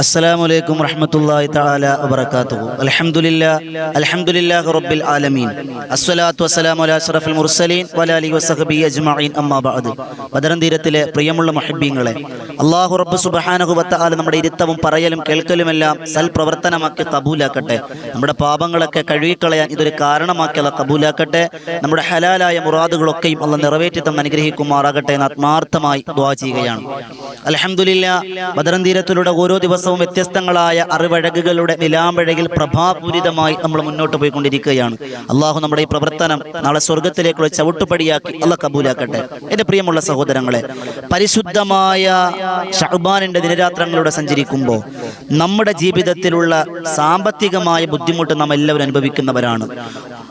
അസ്സലാമലൈക്കും റഹ്മത്തുള്ളാഹി തആല വബറകാതുഹു. അൽഹംദുലില്ലാ അൽഹംദുലില്ലാഹി റബ്ബിൽ ആലമീൻ. അസ്സലാത്തു വസ്സലാമു അലാ അഷ്റഫിൽ മുർസലീൻ വലാലിഹി വസഹബിഹി അജ്മാഇൻ അമ്മാ ബഅദ്. ബദറൻ തീരത്തിലെ പ്രിയമുള്ള മുഹബ്ബീങ്ങളെ അല്ലാഹു റബ്ബ് സുബ്ഹാനഹു വതആല നമ്മുടെ ഇരുത്തവും പറയലും കേൾക്കലുമെല്ലാം സൽപ്രവർത്തനമാക്കി കബൂലാക്കട്ടെ. നമ്മുടെ പാപങ്ങളൊക്കെ കഴുകിക്കളയാൻ ഇതൊരു കാരണമാക്കി അല്ല കബൂലാക്കട്ടെ. നമ്മുടെ ഹലാലായ മുറാദുകളൊക്കെയും അല്ല നിറവേറ്റി തന്നെ അനുഗ്രഹിക്കുമാറാകട്ടെ എന്ന് ആത്മാർത്ഥമായി ദ്വാ ചെയ്യുകയാണ്. അൽഹംദുലില്ലാ ബദറൻ തീരത്തിലൂടെ ഓരോ ദിവസം ദിവസവും വ്യത്യസ്തങ്ങളായ അറിവഴകുകളുടെ നിലാമ്പഴകിൽ പ്രഭാപൂരിതമായി നമ്മൾ മുന്നോട്ട് പോയിക്കൊണ്ടിരിക്കുകയാണ്. അള്ളാഹു നമ്മുടെ ഈ പ്രവർത്തനം നാളെ സ്വർഗത്തിലേക്കുള്ള ചവിട്ടുപടിയാക്കി അല്ല കബൂലാക്കട്ടെ. എന്റെ പ്രിയമുള്ള സഹോദരങ്ങളെ പരിശുദ്ധമായ ഷഹബാനിന്റെ ദിനരാത്രങ്ങളിലൂടെ സഞ്ചരിക്കുമ്പോൾ നമ്മുടെ ജീവിതത്തിലുള്ള സാമ്പത്തികമായ ബുദ്ധിമുട്ട് നാം എല്ലാവരും അനുഭവിക്കുന്നവരാണ്.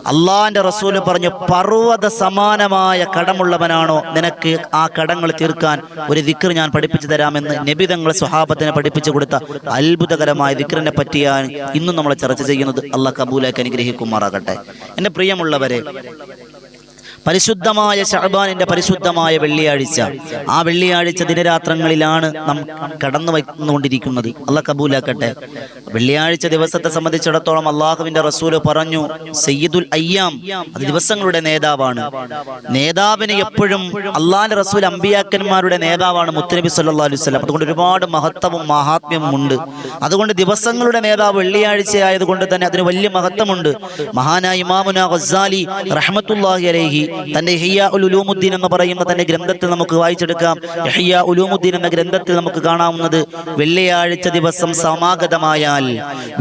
അള്ളാന്റെ റസൂൽ പറഞ്ഞു പർവത സമാനമായ കടമുള്ളവനാണോ? നിനക്ക് ആ കടങ്ങൾ തീർക്കാൻ ഒരു ദിക്ർ ഞാൻ പഠിപ്പിച്ചു തരാമെന്ന് നബിതങ്ങൾ സ്വഹാബത്തിനെ പഠിപ്പിച്ചു കൊടുത്ത അത്ഭുതകരമായ ദിക്റിനെ പറ്റിയാണ് ഇന്നും നമ്മൾ ചർച്ച ചെയ്യുന്നത്. അള്ളാഹ് കബൂലേക്ക് അനുഗ്രഹിക്കുമാറാകട്ടെ. എന്റെ പ്രിയമുള്ളവരെ പരിശുദ്ധമായ ഷഹബാനിന്റെ പരിശുദ്ധമായ വെള്ളിയാഴ്ച. ആ വെള്ളിയാഴ്ച ദിനരാത്രങ്ങളിലാണ് നാം കടന്നു വന്നുകൊണ്ടിരിക്കുന്നത്. അള്ള കബൂലാക്കട്ടെ. വെള്ളിയാഴ്ച ദിവസത്തെ സംബന്ധിച്ചിടത്തോളം അള്ളാഹുവിന്റെ റസൂൽ പറഞ്ഞു സയ്യിദുൽ അയ്യാം. അത് ദിവസങ്ങളുടെ നേതാവാണ്. നേതാവിന് എപ്പോഴും അള്ളാഹിന്റെ റസൂൽ അമ്പിയാക്കന്മാരുടെ നേതാവാണ് മുത്തനബി സല്ലാ അലൈഹി സ്വലം അതുകൊണ്ട് ഒരുപാട് മഹത്വവും മഹാത്മ്യവും ഉണ്ട് അതുകൊണ്ട് ദിവസങ്ങളുടെ നേതാവ് വെള്ളിയാഴ്ച ആയതുകൊണ്ട് തന്നെ അതിന് വലിയ മഹത്വമുണ്ട്. മഹാനായി മാമുന ഗസാലി റഹ്മത്തുല്ലാഹി അലൈഹി തന്റെ ഹിയ എന്ന് പറയുന്ന തന്റെ ഗ്രന്ഥത്തിൽ നമുക്ക് വായിച്ചെടുക്കാം. ഹിയ ഉലൂമുദ്ദീൻ എന്ന ഗ്രന്ഥത്തിൽ നമുക്ക് കാണാവുന്നത് വെള്ളിയാഴ്ച ദിവസം സമാഗതമായാൽ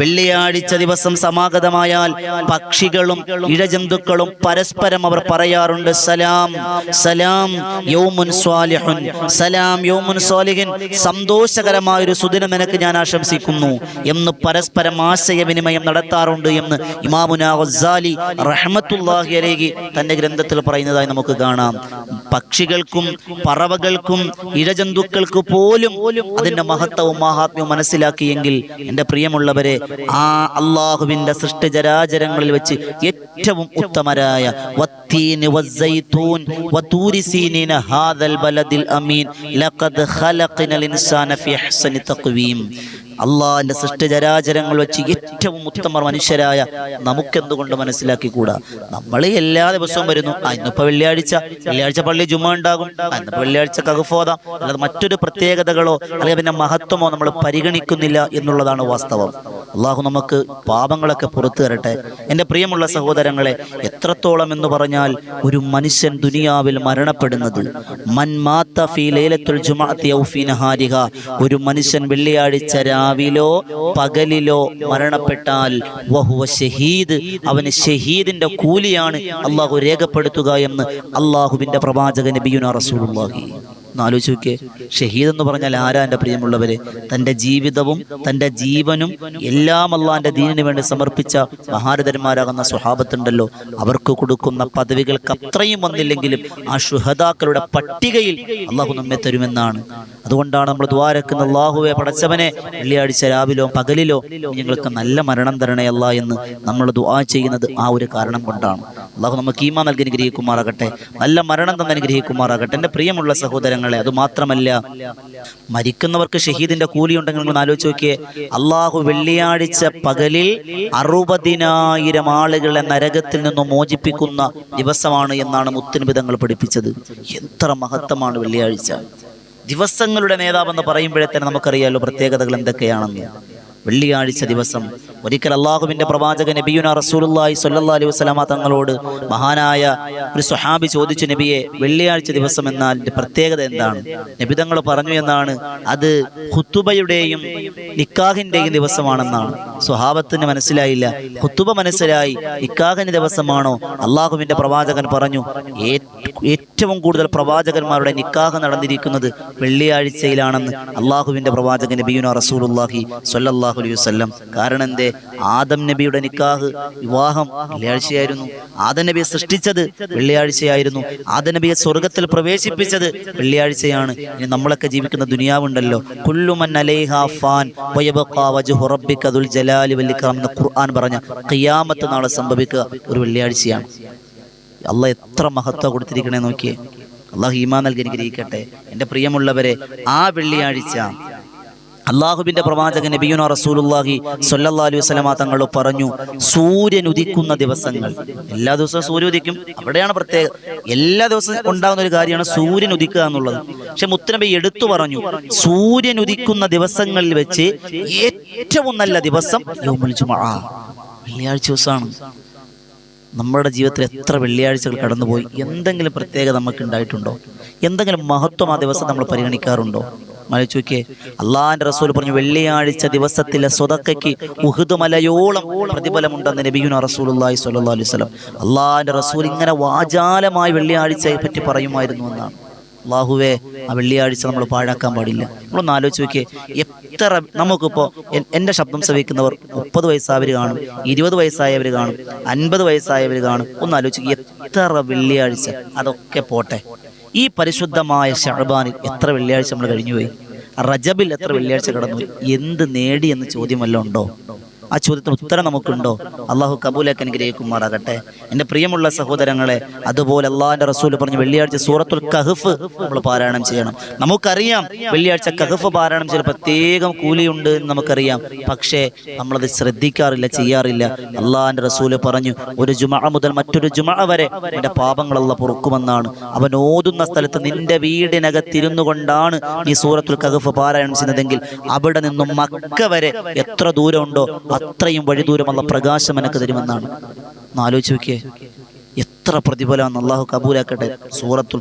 വെള്ളിയാഴ്ച ദിവസം സമാഗതമായാൽ പക്ഷികളും ഇഴജന്തുക്കളും പരസ്പരം അവർ പറയാറുണ്ട് സലാം സലാം യൗമുൻ സ്വാലിഹുൻ സലാം യൗമുൻ സ്വാലിഹിൻ. സന്തോഷകരമായ ഒരു സുദിനം നിനക്ക് ഞാൻ ആശംസിക്കുന്നു എന്ന് പരസ്പരം ആശയവിനിമയം നടത്താറുണ്ട് എന്ന് ഇമാമുനാ ഗസാലി റഹ്മത്തുല്ലാഹി അലൈഹി തന്റെ ഗ്രന്ഥത്തിൽ പറയുന്നതായി നമുക്ക് കാണാം പക്ഷികൾക്കും പറവകൾക്കും ഇഴജന്തുക്കൾക്ക് പോലും അതിന്റെ മഹത്വവും മഹാത്മ്യവും മനസ്സിലാക്കിയെങ്കിൽ എൻ്റെ പ്രിയമുള്ളവരെ ആ അള്ളാഹുവിന്റെ സൃഷ്ടിജരാചരങ്ങളിൽ വെച്ച് ഏറ്റവും ഉത്തമരായ والتين والزيتون وطور سينين هذا البلد الأمين لقد خلقنا الإنسان في أحسن تقويم അള്ളാഹിന്റെ സൃഷ്ടചരാചരങ്ങൾ വെച്ച് ഏറ്റവും ഉത്തമർ മനുഷ്യരായ നമുക്കെന്തുകൊണ്ട് മനസ്സിലാക്കിക്കൂടാ? നമ്മൾ എല്ലാ ദിവസവും വരുന്നു. ഇന്നിപ്പോ വെള്ളിയാഴ്ച. വെള്ളിയാഴ്ച. പള്ളി ജുമ ഉണ്ടാകും. ഇന്നിപ്പോ വെള്ളിയാഴ്ച കകുഫോദാം അല്ലാതെ മറ്റൊരു പ്രത്യേകതകളോ അല്ലെങ്കിൽ പിന്നെ മഹത്വമോ നമ്മൾ പരിഗണിക്കുന്നില്ല എന്നുള്ളതാണ് വാസ്തവം. അള്ളാഹു നമുക്ക് പാപങ്ങളൊക്കെ പുറത്തു തരട്ടെ. എന്റെ പ്രിയമുള്ള സഹോദരങ്ങളെ എത്രത്തോളം എന്ന് പറഞ്ഞാൽ ഒരു മനുഷ്യൻ ദുനിയാവിൽ മരണപ്പെടുന്നത്. ഫീ ഒരു മനുഷ്യൻ വെള്ളിയാഴ്ച രാവിലോ പകലിലോ മരണപ്പെട്ടാൽ വഹുവ ഷഹീദ് അവന് ഷഹീദിന്റെ കൂലിയാണ് അള്ളാഹു രേഖപ്പെടുത്തുക എന്ന് അള്ളാഹുവിന്റെ പ്രവാചകൻ നബിയുന റസൂലുള്ളാഹി. ആലോചിച്ച് നോക്കിയേ. ഷഹീദ് എന്ന് പറഞ്ഞാൽ ആരാ എന്റെ പ്രിയമുള്ളവരെ? തന്റെ ജീവിതവും തന്റെ ജീവനും എല്ലാം അള്ളാന്റെ ദീനിന് വേണ്ടി സമർപ്പിച്ച മഹാരഥന്മാരാകുന്ന സ്വഭാവത്തുണ്ടല്ലോ അവർക്ക് കൊടുക്കുന്ന പദവികൾക്ക് അത്രയും വന്നില്ലെങ്കിലും ആ ഷുഹദാക്കളുടെ പട്ടികയിൽ അള്ളാഹു നമ്മെ തരുമെന്നാണ്. അതുകൊണ്ടാണ് നമ്മൾ ദ്വാരക്കുന്ന അള്ളാഹുവെ പടച്ചവനെ വെള്ളിയാഴ്ച രാവിലോ പകലിലോ ഞങ്ങൾക്ക് നല്ല മരണം തരണയല്ല എന്ന് നമ്മൾ ദുആ ചെയ്യുന്നത് ആ ഒരു കാരണം കൊണ്ടാണ്. അള്ളാഹു നമുക്ക് ഈമാ നൽകി അനുഗ്രഹിക്കുമാറാകട്ടെ നല്ല മരണം തന്നെ അനുഗ്രഹിക്കുമാറാകട്ടെ. എന്റെ പ്രിയമുള്ള സഹോദരങ്ങളെ അത് മാത്രമല്ല മരിക്കുന്നവർക്ക് ഷഹീദിന്റെ കൂലി ഉണ്ടെങ്കിൽ നിങ്ങൾ ആലോചിച്ച് നോക്കിയേ. അള്ളാഹു വെള്ളിയാഴ്ച പകലിൽ അറുപതിനായിരം ആളുകളെ നരകത്തിൽ നിന്നും മോചിപ്പിക്കുന്ന ദിവസമാണ് എന്നാണ് മുത്തുനിബിതങ്ങൾ പഠിപ്പിച്ചത്. എത്ര മഹത്വമാണ് വെള്ളിയാഴ്ച. ദിവസങ്ങളുടെ നേതാവെന്ന് പറയുമ്പോഴേ തന്നെ നമുക്കറിയാലോ പ്രത്യേകതകൾ എന്തൊക്കെയാണെന്ന്. വെള്ളിയാഴ്ച ദിവസം ഒരിക്കൽ അള്ളാഹുവിന്റെ പ്രവാചകൻ നബിയുന റസൂലുള്ളാഹി സ്വല്ലല്ലാഹി അലൈഹി വസല്ലമ തങ്ങളോട് മഹാനായ ഒരു സ്വഹാബി ചോദിച്ചു നബിയെ വെള്ളിയാഴ്ച ദിവസം എന്നാൽ പ്രത്യേകത എന്താണ്? നബി തങ്ങൾ പറഞ്ഞു എന്നാണ്. അത് ഹുത്തുബയുടെയും നിക്കാഹിന്റെയും ദിവസമാണെന്നാണ്. സ്വഹാബത്തിന് മനസ്സിലായില്ല. ഹുത്തുബ മനസ്സിലായി. നിക്കാഹിന്റെ ദിവസമാണോ? അള്ളാഹുവിന്റെ പ്രവാചകൻ പറഞ്ഞു "ഏ- ഏറ്റവും കൂടുതൽ പ്രവാചകന്മാരുടെ നിക്കാഹ് നടന്നിരിക്കുന്നത് വെള്ളിയാഴ്ചയിലാണെന്ന് അള്ളാഹുവിന്റെ പ്രവാചകൻ നബിയുന റസൂലുള്ളാഹി സ്വല്ലല്ലാഹു അലൈഹി വസല്ലം. കാരണം എന്തേ? ആദം നബിയുടെ നിക്കാഹ് വിവാഹം വെള്ളിയാഴ്ചയായിരുന്നു. ആദം നബിയെ സൃഷ്ടിച്ചത് വെള്ളിയാഴ്ചയായിരുന്നു. ആദം നബിയെ സ്വർഗത്തിൽ പ്രവേശിപ്പിച്ചത് വെള്ളിയാഴ്ചയാണ്. ഇനി നമ്മളൊക്കെ ജീവിക്കുന്ന ദുനിയാവുണ്ടല്ലോ. കുല്ലുമൻ ഫാൻ ഖുർആൻ പറഞ്ഞ ഖിയാമത്ത് നാളെ സംഭവിക്കുക ഒരു വെള്ളിയാഴ്ചയാണ്. അള്ളാഹ് എത്ര മഹത്വം കൊടുത്തിരിക്കണേ നോക്കിയേ. അള്ളാഹു ഈമാ നൽകി അനുഗ്രഹിക്കട്ടെ എന്റെ പ്രിയമുള്ളവരെ ആ വെള്ളിയാഴ്ച അള്ളാഹുബിന്റെ പ്രവാചകൻ നബിയുന റസൂലുല്ലാഹി സ്വല്ലല്ലാഹു അലൈഹി വസല്ലമ തങ്ങൾ പറഞ്ഞു സൂര്യൻ ഉദിക്കുന്ന ദിവസങ്ങൾ. എല്ലാ ദിവസവും സൂര്യൻ ഉദിക്കും. അവിടെയാണ് പ്രത്യേക എല്ലാ ദിവസവും ഉണ്ടാകുന്ന ഒരു കാര്യമാണ് സൂര്യൻ ഉദിക്കുക എന്നുള്ളത്. പക്ഷെ മുത്തനബി എടുത്തു പറഞ്ഞു സൂര്യൻ ഉദിക്കുന്ന ദിവസങ്ങളിൽ വെച്ച് ഏറ്റവും നല്ല ദിവസം വെള്ളിയാഴ്ച ദിവസമാണ്. നമ്മുടെ ജീവിതത്തിൽ എത്ര വെള്ളിയാഴ്ചകൾ കടന്നുപോയി? എന്തെങ്കിലും പ്രത്യേകത നമുക്ക് ഉണ്ടായിട്ടുണ്ടോ എന്തെങ്കിലും മഹത്വം ആ ദിവസം നമ്മൾ പരിഗണിക്കാറുണ്ടോ? മലച്ചു നോക്കിയേ അള്ളാഹിന്റെ റസൂൽ പറഞ്ഞു വെള്ളിയാഴ്ച ദിവസത്തിലെ സ്വതക്കയ്ക്ക് ഉഹുദ് മലയോളം പ്രതിഫലമുണ്ടെന്ന് നബിയുന റസൂലുള്ളാഹി സ്വല്ലാ അലൈഹി വസല്ലം. അള്ളാഹിന്റെ റസൂൽ ഇങ്ങനെ വാചാലമായി വെള്ളിയാഴ്ചയെ പറ്റി പറയുമായിരുന്നു എന്നാണ്. അള്ളാഹുവേ ആ വെള്ളിയാഴ്ച നമ്മൾ പാഴാക്കാൻ പാടില്ല. നമ്മളൊന്ന് ആലോചിച്ച് നോക്കിയേ എത്ര നമുക്കിപ്പോൾ എന്റെ ശബ്ദം ശ്രവിക്കുന്നവർ മുപ്പത് വയസ്സായവർ കാണും ഇരുപത് വയസ്സായവർ കാണും അൻപത് വയസ്സായവർ കാണും. ഒന്ന് ആലോചിക്കുക എത്ര വെള്ളിയാഴ്ച അതൊക്കെ പോട്ടെ. ഈ പരിശുദ്ധമായ ഷഹബാനിൽ എത്ര വെള്ളിയാഴ്ച നമ്മൾ കഴിഞ്ഞുപോയി? റജബിൽ എത്ര വെള്ളിയാഴ്ച കടന്നു? എന്ത് നേടി എന്ന് ചോദ്യം വല്ലതും ഉണ്ടോ? ആ ചോദ്യത്തിന് ഉത്തരം നമുക്കുണ്ടോ? അള്ളാഹു കബൂലേക്ക് അനുഗ്രഹിക്കുമാറാകട്ടെ. എന്റെ പ്രിയമുള്ള സഹോദരങ്ങളെ അതുപോലെ അള്ളാഹിന്റെ റസൂൽ പറഞ്ഞു വെള്ളിയാഴ്ച സൂറത്തുൽ കഹഫ് നമ്മൾ പാരായണം ചെയ്യണം. നമുക്കറിയാം വെള്ളിയാഴ്ച കഹഫ് പാരായണം ചെയ്ത് പ്രത്യേകം കൂലിയുണ്ട് എന്ന് നമുക്കറിയാം. പക്ഷേ നമ്മളത് ശ്രദ്ധിക്കാറില്ല ചെയ്യാറില്ല. അള്ളാഹിന്റെ റസൂൽ പറഞ്ഞു ഒരു ജുമ മുതൽ മറ്റൊരു ജുമ വരെ നിന്റെ പാപങ്ങളല്ല പൊറുക്കുമെന്നാണ്. അവൻ ഓതുന്ന സ്ഥലത്ത് നിന്റെ വീടിനകത്തിരുന്നു കൊണ്ടാണ് നീ സൂറത്തുൽ കഹഫ് പാരായണം ചെയ്യുന്നതെങ്കിൽ അവിടെ നിന്നും മക്ക വരെ എത്ര ദൂരമുണ്ടോ അത്രയും വഴി ദൂരമുള്ള പ്രകാശം എനക്ക് തരുമെന്നാണ്. ആലോചിച്ച് നോക്കിയേ. എത്ര പ്രതിഫലം അള്ളാഹു കബൂലാക്കട്ടെ. സൂറത്തുൽ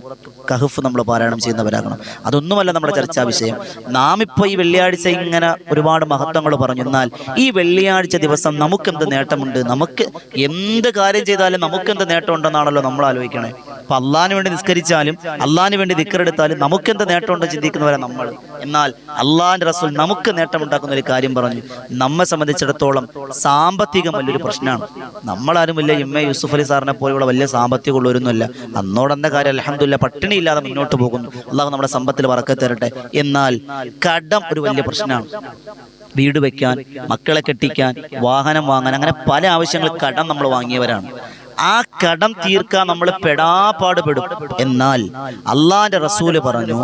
കഹഫ് നമ്മൾ പാരായണം ചെയ്യുന്നവരാകണം. അതൊന്നുമല്ല നമ്മുടെ ചർച്ചാ വിഷയം. നാം ഇപ്പോൾ ഈ വെള്ളിയാഴ്ച ഇങ്ങനെ ഒരുപാട് മഹത്വങ്ങൾ പറഞ്ഞു എന്നാൽ ഈ വെള്ളിയാഴ്ച ദിവസം നമുക്കെന്ത് നേട്ടമുണ്ട്? നമുക്ക് എന്ത് കാര്യം ചെയ്താലും നമുക്കെന്ത് നേട്ടം ഉണ്ടെന്നാണല്ലോ നമ്മൾ ആലോചിക്കണേ അപ്പൊ അള്ളാഹിന് വേണ്ടി നിസ്കരിച്ചാലും അള്ളാഹിന് വേണ്ടി ദിക്കറെടുത്താലും നമുക്കെന്ത് നേട്ടമുണ്ടോ ചിന്തിക്കുന്നവരാണ് നമ്മൾ. എന്നാൽ അള്ളാഹിന്റെ റസൂൽ നമുക്ക് നേട്ടമുണ്ടാക്കുന്ന ഒരു കാര്യം പറഞ്ഞു. നമ്മെ സംബന്ധിച്ചിടത്തോളം സാമ്പത്തികം വലിയൊരു പ്രശ്നമാണ്. നമ്മളാരും വലിയ എം എ യൂസുഫ് അലി സാറിനെ പോലെയുള്ള വലിയ സാമ്പത്തികം ഉള്ളവരൊന്നുമില്ല അന്നോടന്ന കാര്യം അലഹമില്ല പട്ടിണി ഇല്ലാതെ മുന്നോട്ട് പോകുന്നു. അള്ളാഹു നമ്മുടെ സമ്പത്തിൽ വറക്കെ തരട്ടെ. എന്നാൽ കടം ഒരു വലിയ പ്രശ്നമാണ്. വീട് വെക്കാൻ മക്കളെ കെട്ടിക്കാൻ വാഹനം വാങ്ങാൻ അങ്ങനെ പല ആവശ്യങ്ങൾ കടം നമ്മൾ വാങ്ങിയവരാണ്. ആ കടം തീർക്കാൻ നമ്മൾ പെടാപ്പാട് പെടും എന്നാൽ അള്ളാന്റെ റസൂൽ പറഞ്ഞു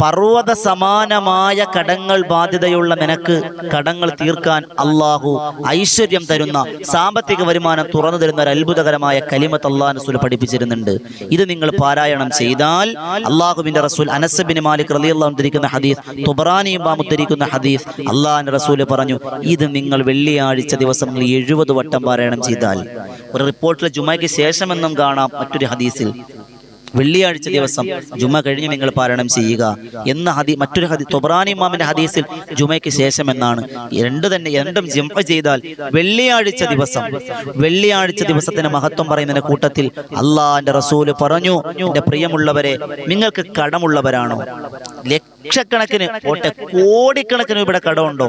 പർവത സമാനമായ കടങ്ങൾ ബാധ്യതയുള്ള നിനക്ക് കടങ്ങൾ തീർക്കാൻ അള്ളാഹു ഐശ്വര്യം തരുന്ന സാമ്പത്തിക വരുമാനം തുറന്നു തരുന്ന ഒരു അത്ഭുതകരമായ കലിമത്ത് അള്ളാഹ് റസൂൽ പഠിപ്പിച്ചിരുന്നുണ്ട്. ഇത് നിങ്ങൾ പാരായണം ചെയ്താൽ അള്ളാഹുവിന്റെ റസൂൽ അനസബിൻ മാലിക് റലി അള്ളാഹു ഉദ്ധരിക്കുന്ന ഹദീസ് തുബറാനിയും ബാം ഉദ്ധരിക്കുന്ന ഹദീസ് അള്ളാഹിന്റെ റസൂൽ പറഞ്ഞു ഇത് നിങ്ങൾ വെള്ളിയാഴ്ച ദിവസം നിങ്ങൾ എഴുപത് വട്ടം പാരായണം ചെയ്താൽ. ഒരു റിപ്പോർട്ടിലെ ജുമയ്ക്ക് ശേഷമെന്നും കാണാം മറ്റൊരു ഹദീസിൽ. വെള്ളിയാഴ്ച ദിവസം ജുമ കഴിഞ്ഞ് നിങ്ങൾ പാരായണം ചെയ്യുക. എന്ന ഹദി മറ്റൊരു ഹദി തൊബ്രാനി ഇമാമിന്റെ ഹദീസിൽ ജുമയ്ക്ക് ശേഷം എന്നാണ്. രണ്ട് തന്നെ രണ്ടും ജിമ ചെയ്താൽ വെള്ളിയാഴ്ച ദിവസം വെള്ളിയാഴ്ച ദിവസത്തിന് മഹത്വം പറയുന്നതിന്റെ കൂട്ടത്തിൽ അള്ളാന്റെ റസൂൽ പറഞ്ഞു. എന്റെ പ്രിയമുള്ളവരെ നിങ്ങൾക്ക് കടമുള്ളവരാണോ? ലക്ഷക്കണക്കിന് ഓട്ടെ കോടിക്കണക്കിന് ഇവിടെ കടമുണ്ടോ?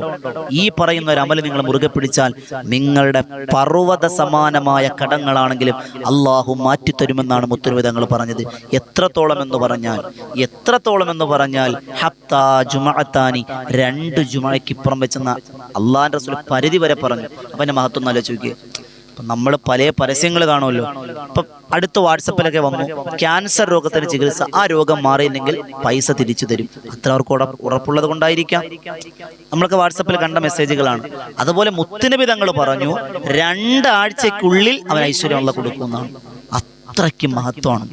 ഈ പറയുന്ന ഒരു അമൽ നിങ്ങൾ മുറുകെ പിടിച്ചാൽ നിങ്ങളുടെ പർവത സമാനമായ കടങ്ങളാണെങ്കിലും അള്ളാഹു മാറ്റിത്തരുമെന്നാണ് മുത്തുരുവിധങ്ങൾ പറഞ്ഞത്. എത്രത്തോളം എന്ന് പറഞ്ഞാൽ എത്രത്തോളം എന്ന് പറഞ്ഞാൽ ഹപ്താ ജുമഅത്താനി രണ്ട് ജുമയ്ക്ക് ഇപ്പുറം വെച്ചെന്ന അള്ളാഹിന്റെ റസൂൽ പരിധി വരെ പറഞ്ഞു. അപ്പൊ എന്റെ മഹത്വം ഒന്ന് ആലോചിക്കുക നമ്മൾ പല പരസ്യങ്ങൾ കാണുമല്ലോ. ഇപ്പൊ അടുത്ത വാട്സപ്പിലൊക്കെ വന്നു. ക്യാൻസർ രോഗത്തിന് ചികിത്സ. ആ രോഗം മാറിയില്ലെങ്കിൽ പൈസ തിരിച്ചു തരും. അത്ര അവർക്ക് ഉറപ്പ് ഉറപ്പുള്ളത് കൊണ്ടായിരിക്കാം. നമ്മളൊക്കെ വാട്സപ്പിൽ കണ്ട മെസ്സേജുകളാണ്. അതുപോലെ മുത്തുനബി തങ്ങൾ പറഞ്ഞു രണ്ടാഴ്ചക്കുള്ളിൽ അവൻ ഐശ്വര്യമുള്ള കൊടുക്കുന്നതാണ്. അത്രയ്ക്ക് മഹത്വമാണ്.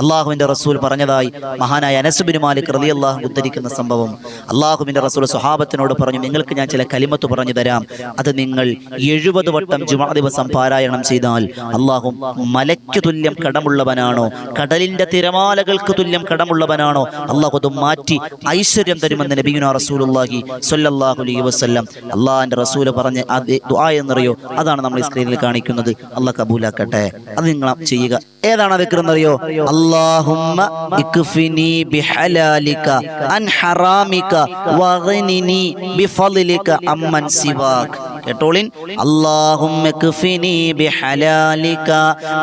അള്ളാഹുവിന്റെ റസൂൽ പറഞ്ഞതായി മഹാനായ അനസുബിന് മാലിക് റതി അള്ളാഹു ഉദ്ധരിക്കുന്ന സംഭവം. അള്ളാഹുവിന്റെ റസൂൽ സ്വഹാബത്തിനോട് പറഞ്ഞു നിങ്ങൾക്ക് ഞാൻ ചില കലിമത്ത് പറഞ്ഞു തരാം. അത് നിങ്ങൾ എഴുപത് വട്ടം ജുമാ ദിവസം പാരായണം ചെയ്താൽ അള്ളാഹു മലയ്ക്ക് തുല്യം കടമുള്ളവനാണോ കടലിന്റെ തിരമാലകൾക്ക് തുല്യം കടമുള്ളവനാണോ അള്ളാഹു അത് മാറ്റി ഐശ്വര്യം തരുമെന്ന് നബിയുന റസൂലുള്ളാഹി സ്വല്ലല്ലാഹു അലൈഹി വസല്ലം. അള്ളാഹിന്റെ റസൂൽ പറഞ്ഞ ദുആ എന്നറിയോ അതാണ് നമ്മൾ ഈ സ്ക്രീനിൽ കാണിക്കുന്നത്. അള്ളാഹ് കബൂലാക്കട്ടെ. അത് നിങ്ങൾ ചെയ്യുക. ഏതാണ് അത് എന്നറിയോ അല്ലാഹുമ്മ ഇക്ഫിനി ബിഹലാലിക അൻ ഹറാമിക വഗ്നിനി ബിഫളിക അമ്മൻ സിവാക്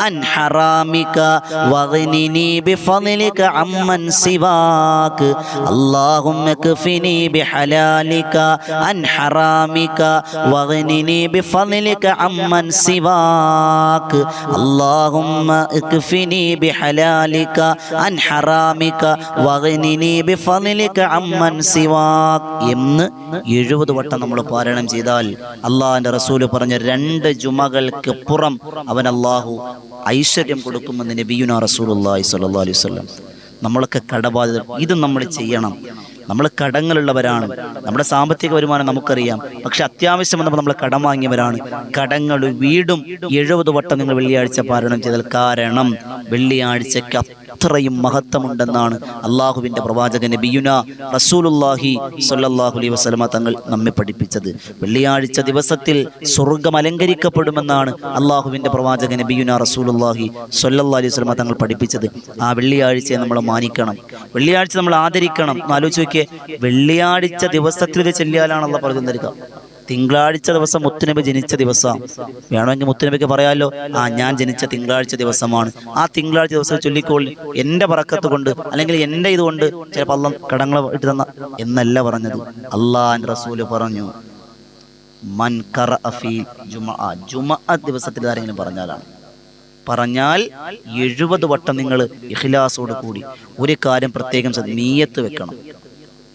അൻ ഹറാമിക വഗ്നിനി അൻ ഹറാമിക വഗ്നിനി അൻ ഹറാമിക വഗ്നിനി എന്ന് എഴുപത് വട്ടം നമ്മൾ പാരായണം ചെയ്താൽ അള്ളാഹിന്റെ റസൂൽ പറഞ്ഞ രണ്ട് ജുമകൾക്ക് പുറം അവൻ അള്ളാഹു ഐശ്വര്യം കൊടുക്കുമെന്ന് നബിയുന റസൂലുള്ളാഹി സ്വല്ലല്ലാഹു അലൈഹി വസല്ലം. നമ്മളൊക്കെ കടബാധിതർ ഇത് നമ്മൾ ചെയ്യണം. നമ്മൾ കടങ്ങളുള്ളവരാണ് നമ്മുടെ സാമ്പത്തിക വരുമാനം നമുക്കറിയാം. പക്ഷെ അത്യാവശ്യം വന്നപ്പോൾ നമ്മൾ കടം വാങ്ങിയവരാണ്. കടങ്ങൾ വീടും എഴുപത് വട്ടം നിങ്ങൾ വെള്ളിയാഴ്ച പാരണം ചെയ്താൽ കാരണം വെള്ളിയാഴ്ചക്ക് അത്രയും മഹത്വമുണ്ടെന്നാണ് അള്ളാഹുവിന്റെ പ്രവാചകൻ നബിയുന റസൂലുല്ലാഹി സ്വല്ലല്ലാഹു അലൈഹി വസല്ലമ തങ്ങൾ നമ്മെ പഠിപ്പിച്ചത്. വെള്ളിയാഴ്ച ദിവസത്തിൽ സ്വർഗം അലങ്കരിക്കപ്പെടുമെന്നാണ് അള്ളാഹുവിന്റെ പ്രവാചകൻ നബിയുന റസൂലുല്ലാഹി സല്ലാ അലൈഹി വസ്ലമ തങ്ങൾ പഠിപ്പിച്ചത്. ആ വെള്ളിയാഴ്ചയെ നമ്മൾ മാനിക്കണം. വെള്ളിയാഴ്ച നമ്മൾ ആദരിക്കണം. ആലോചിച്ച് നോക്കിയേ വെള്ളിയാഴ്ച ദിവസത്തിൽ ചെല്ലിയാലാണല്ലോ പറഞ്ഞു തിങ്കളാഴ്ച ദിവസം മുത്തുനബി ജനിച്ച ദിവസം. വേണമെങ്കിൽ മുത്തുനബിക്ക് പറയാമല്ലോ ആ ഞാൻ ജനിച്ച തിങ്കളാഴ്ച ദിവസമാണ്. ആ തിങ്കളാഴ്ച ദിവസം ചൊല്ലിക്കോളി എന്റെ പറക്കത്ത് കൊണ്ട് അല്ലെങ്കിൽ എന്റെ ഇതുകൊണ്ട് ചില പള്ളം കടങ്ങൾ ഇട്ട് തന്ന എന്നല്ല പറഞ്ഞത്. അള്ളാൻ റസൂൽ പറഞ്ഞു മൻ കറ ഫീ ജുമഅ ജുമഅ ദിവസത്തിൽ ആരെങ്കിലും പറഞ്ഞാലാണ്. പറഞ്ഞാൽ എഴുപത് വട്ടം നിങ്ങൾ ഇഖ്ലാസോട് കൂടി ഒരു കാര്യം പ്രത്യേകം നീയത്ത് വെക്കണം.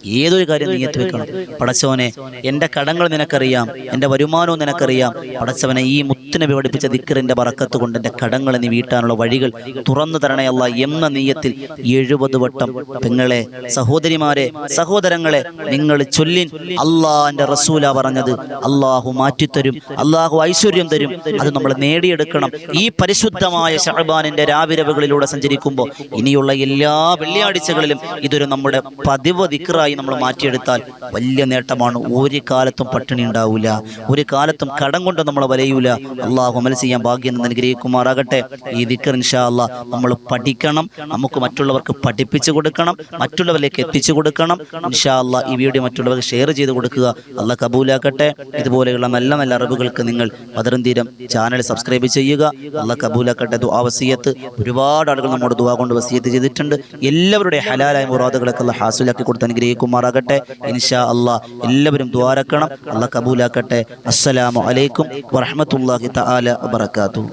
ഏതൊരു കാര്യം നീയത്ത് വെക്കണം പടച്ചവനെ എന്റെ കടങ്ങൾ നിനക്കറിയാം എന്റെ വരുമാനവും നിനക്കറിയാം. പടച്ചവനെ ഈ മുത്തിനെ പഠിപ്പിച്ച ദിക്കറിന്റെ പറക്കത്ത് കൊണ്ട് എന്റെ കടങ്ങൾ നീ വീട്ടാനുള്ള വഴികൾ തുറന്നു തരണയല്ല എന്ന നീയത്തിൽ എഴുപത് വട്ടം പെങ്ങളെ സഹോദരിമാരെ സഹോദരങ്ങളെ നിങ്ങൾ ചൊല്ലിൻ അള്ളാഹിന്റെ റസൂല പറഞ്ഞത് അള്ളാഹു മാറ്റിത്തരും അള്ളാഹു ഐശ്വര്യം തരും. അത് നമ്മൾ നേടിയെടുക്കണം. ഈ പരിശുദ്ധമായ ഷഹബാനിന്റെ രാവിരവുകളിലൂടെ സഞ്ചരിക്കുമ്പോൾ ഇനിയുള്ള എല്ലാ വെള്ളിയാഴ്ചകളിലും ഇതൊരു നമ്മുടെ പതിവ് ദിക്റായി നമ്മൾ മാറ്റിയെടുത്താൽ വലിയ നേട്ടമാണ്. ഒരു കാലത്തും പട്ടിണി ഉണ്ടാവില്ല ഒരു കാലത്തും കടം കൊണ്ട് നമ്മൾ വലയൂല. അള്ളാഹു അമൽ ചെയ്യാൻ ഭാഗ്യം നൽകിയേക്കുമാറാകട്ടെ ഈ ദിക്കർ ഇൻഷാ അല്ലാ നമ്മൾ പഠിക്കണം. നമുക്ക് മറ്റുള്ളവർക്ക് പഠിപ്പിച്ചു കൊടുക്കണം. മറ്റുള്ളവരിലേക്ക് എത്തിച്ചു കൊടുക്കണം. ഇൻഷാ അല്ല ഈ വീഡിയോ മറ്റുള്ളവർക്ക് ഷെയർ ചെയ്ത് കൊടുക്കുക. അല്ല കബൂലാക്കട്ടെ. ഇതുപോലെയുള്ള നല്ല നല്ല അറിവുകൾക്ക് നിങ്ങൾ പതറും തീരം. ചാനൽ സബ്സ്ക്രൈബ് ചെയ്യുക. അല്ല കബൂലാക്കട്ടെ. ദുആ വസിയത്ത്. ഒരുപാട് ആളുകൾ നമ്മുടെ ദുആ കൊണ്ട് വസീയത്ത് ചെയ്തിട്ടുണ്ട്. എല്ലാവരുടെ ഹലാലായ മുറാദുകളൊക്കെ അല്ല ഹാസിലാക്കി കൊടുത്ത് അനുഗ്രഹിക്കുമാറാകട്ടെ ഇൻഷാ അള്ളാ എല്ലാവരും ദ്വാരക്കണം. അള്ള കബൂലാക്കട്ടെ. അസ്സലാമു അലൈക്കും വറഹ്മത്തുള്ളാഹി തആല വബറകാതുഹു.